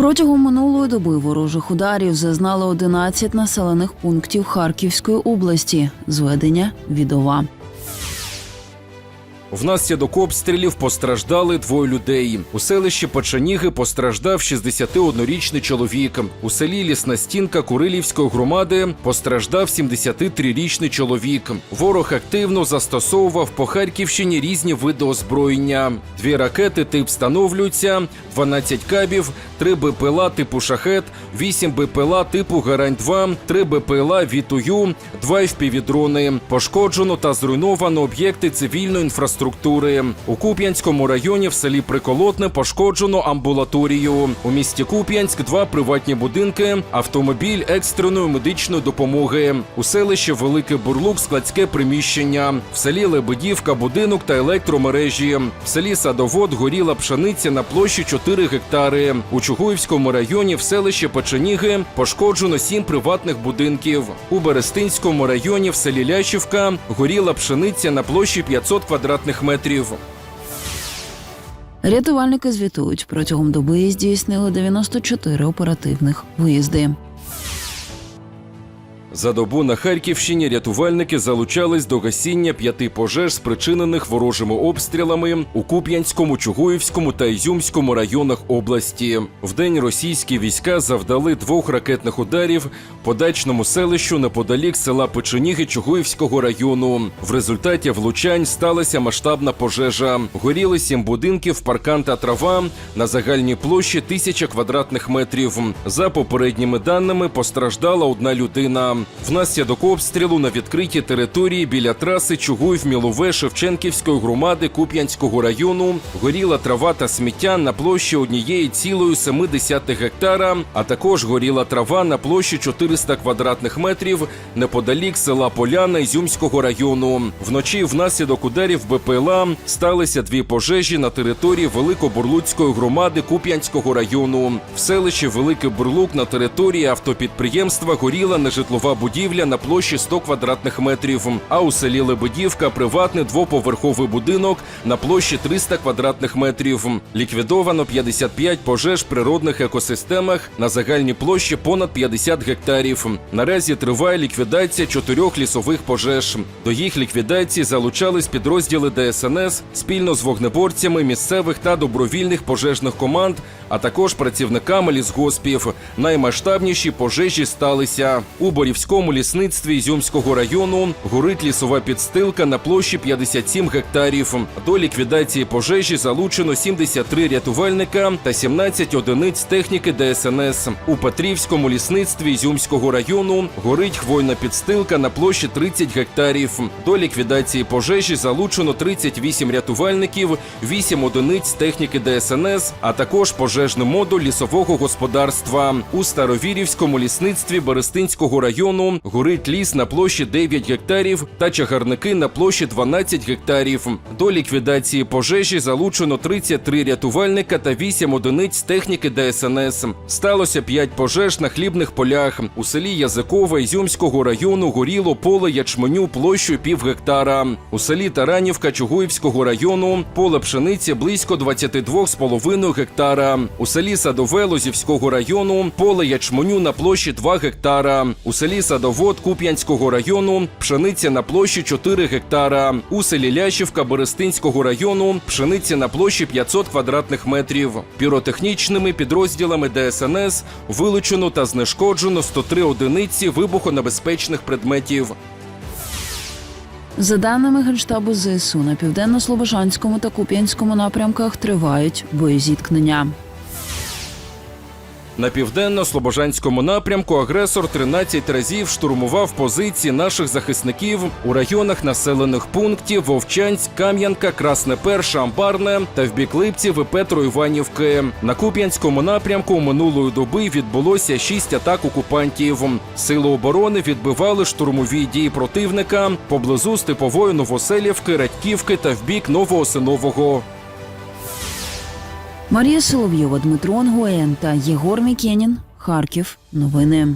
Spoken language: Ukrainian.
Протягом минулої доби ворожих ударів зазнали 11 населених пунктів Харківської області. Зведення відова. Внаслідок обстрілів постраждали двоє людей. У селищі Печеніги постраждав 61-річний чоловік. У селі Лісна стінка Курилівської громади постраждав 73-річний чоловік. Ворог активно застосовував по Харківщині різні види озброєння. Дві ракети тип встановлюються, 12 кабів, 3 БПЛА типу шахет, 8 БПЛА типу Гарань-2, 3 БПЛА Вітую, 2 FPV-дрони. Пошкоджено та зруйновано об'єкти цивільної інфраструктури. У Куп'янському районі в селі Приколотне пошкоджено амбулаторію. У місті Куп'янськ два приватні будинки, автомобіль екстреної медичної допомоги. У селищі Великий Бурлук складське приміщення. В селі Лебедівка будинок та електромережі. В селі Садовод горіла пшениця на площі 4 гектари. У Чугуївському районі в селищі Печеніги пошкоджено 7 приватних будинків. У Берестинському районі в селі Лящівка горіла пшениця на площі 500 квадратних метрів. Рятувальники звітують, протягом доби здійснили 94 оперативних виїзди. За добу на Харківщині рятувальники залучались до гасіння п'яти пожеж, спричинених ворожими обстрілами у Куп'янському, Чугуївському та Ізюмському районах області. Вдень російські війська завдали двох ракетних ударів по дачному селищу неподалік села Печеніги Чугуївського району. В результаті влучань сталася масштабна пожежа. Горіли сім будинків, паркан та трава на загальній площі тисяча квадратних метрів. За попередніми даними постраждала одна людина. Внаслідок обстрілу на відкритій території біля траси Чугуїв Мілове Шевченківської громади Куп'янського району горіла трава та сміття на площі однієї цілої 0,7 гектара, а також горіла трава на площі 400 квадратних метрів неподалік села Поляна Ізюмського району. Вночі внаслідок ударів БПЛА сталися дві пожежі на території Великобурлуцької громади Куп'янського району. В селищі Великий Бурлук на території автопідприємства горіла нежитлова будівля на площі 100 квадратних метрів. А у селі Лебедівка приватний двоповерховий будинок на площі 300 квадратних метрів. Ліквідовано 55 пожеж в природних екосистемах на загальній площі понад 50 гектарів. Наразі триває ліквідація чотирьох лісових пожеж. До їх ліквідації залучались підрозділи ДСНС спільно з вогнеборцями місцевих та добровільних пожежних команд, а також працівниками лісгоспів. Наймасштабніші пожежі сталися у Борівському лісництві Ізюмського району. Горить лісова підстилка на площі 57 гектарів. До ліквідації пожежі залучено 73 рятувальника та 17 одиниць техніки ДСНС. У Петрівському лісництві Ізюмського району горить хвойна підстилка на площі 30 гектарів. До ліквідації пожежі залучено 38 рятувальників, 8 одиниць техніки ДСНС, а також пожежний модуль лісового господарства. У Старовірівському лісництві Берестинського району горить ліс на площі 9 гектарів та чагарники на площі 12 гектарів. До ліквідації пожежі залучено 33 рятувальника та 8 одиниць техніки ДСНС. Сталося 5 пожеж на хлібних полях. У селі Язикове Ізюмського району горіло поле ячменю площею пів гектара. У селі Таранівка Чугуївського району поле пшениці близько 22,5 гектара. У селі Садове Лозівського району поле ячменю на площі 2 гектара. У селі Садовод Куп'янського району пшениця на площі 4 гектара. У селі Лящівка Берестинського району пшениця на площі 500 квадратних метрів. Піротехнічними підрозділами ДСНС вилучено та знешкоджено 103 одиниці вибухонебезпечних предметів. За даними Генштабу ЗСУ, на південно-слобожанському та Куп'янському напрямках тривають боєзіткнення. На південно-слобожанському напрямку агресор 13 разів штурмував позиції наших захисників у районах населених пунктів Вовчанськ, Кам'янка, Красне Перше, Амбарне та в бік Липців і Петроїванівки. На Куп'янському напрямку минулої доби відбулося шість атак окупантів. Сили оборони відбивали штурмові дії противника поблизу Степової Новоселівки, Радьківки та в бік Новоосинового. Марія Соловйова, Дмитро Ангоєн та Єгор Мікенін. Харків. Новини.